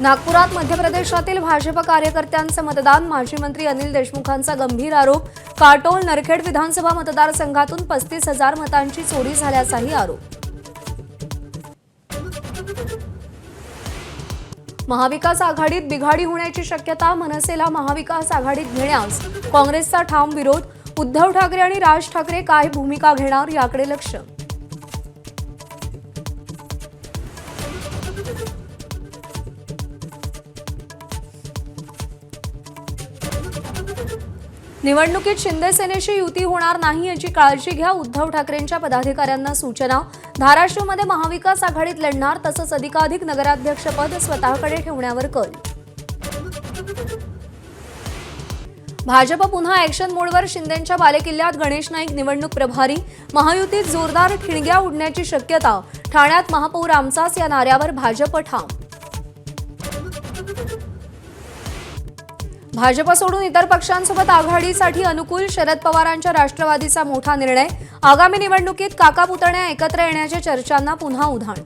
नागपुरात मध्य प्रदेशातील भाजप कार्यकर्त्यांचं मतदान माजी मंत्री अनिल देशमुखांचा गंभीर आरोप काटोल नरखेड विधानसभा मतदारसंघातून पस्तीस हजार मतांची चोरी झाल्याचाही आरोप. महाविकास आघाडीत बिघाडी होण्याची शक्यता मनसेला महाविकास आघाडीत घेण्यास काँग्रेसचा ठाम विरोध उद्धव ठाकरे आणि राज ठाकरे काय भूमिका घेणार याकडे लक्ष? निवडणुकीत शिंदे सेनेशी युती होणार नाही याची काळजी घ्या उद्धव ठाकरेंच्या पदाधिकाऱ्यांना सूचना. धाराशिवमध्ये महाविकास आघाडीत लढणार तसंच अधिकाधिक नगराध्यक्षपद स्वतःकडे ठेवण्यावर कल. भाजप पुन्हा ऍक्शन मोडवर शिंदेंच्या बालेकिल्ल्यात गणेश नाईक निवडणूक प्रभारी. महायुतीत जोरदार ठिणग्या उडण्याची शक्यता. ठाण्यात महापौर आमचाच या नाऱ्यावर भाजप ठाम. भाजप सोडून इतर पक्षांसोबत आघाडीसाठी अनुकूल शरद पवारांच्या राष्ट्रवादीचा मोठा निर्णय. आगामी निवडणुकीत काका पुतण्या एकत्र येण्याच्या चर्चांना पुन्हा उधाण.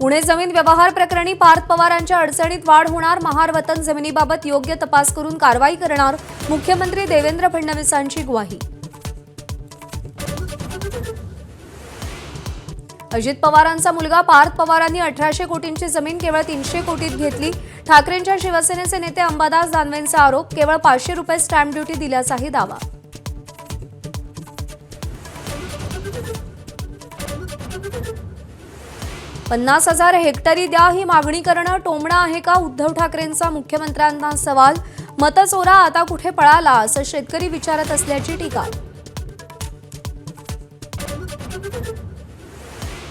पुणे जमीन व्यवहार प्रकरणी पार्थ पवारांच्या अडचणीत वाढ होणार. महार वतन जमिनीबाबत योग्य तपास करून कारवाई करणार. मुख्यमंत्री देवेंद्र फडणवीसांची ग्वाही. अजित पवारांचा मुलगा पार्थ पवारांनी अठराशे कोटींची जमीन केवळ तीनशे कोटीत घेतली. ठाकरेंच्या शिवसेनेचे नेते अंबादास दानवेंचा आरोप केवळ पाचशे रुपये स्टॅम्प ड्युटी दिल्याचाही दावा. पन्नास हजार हेक्टरी द्या ही मागणी करणं टोमणं आहे का? उद्धव ठाकरेंचा मुख्यमंत्र्यांना सवाल. मतचोरा आता कुठे पळाला? असं शेतकरी विचारत असल्याची टीका.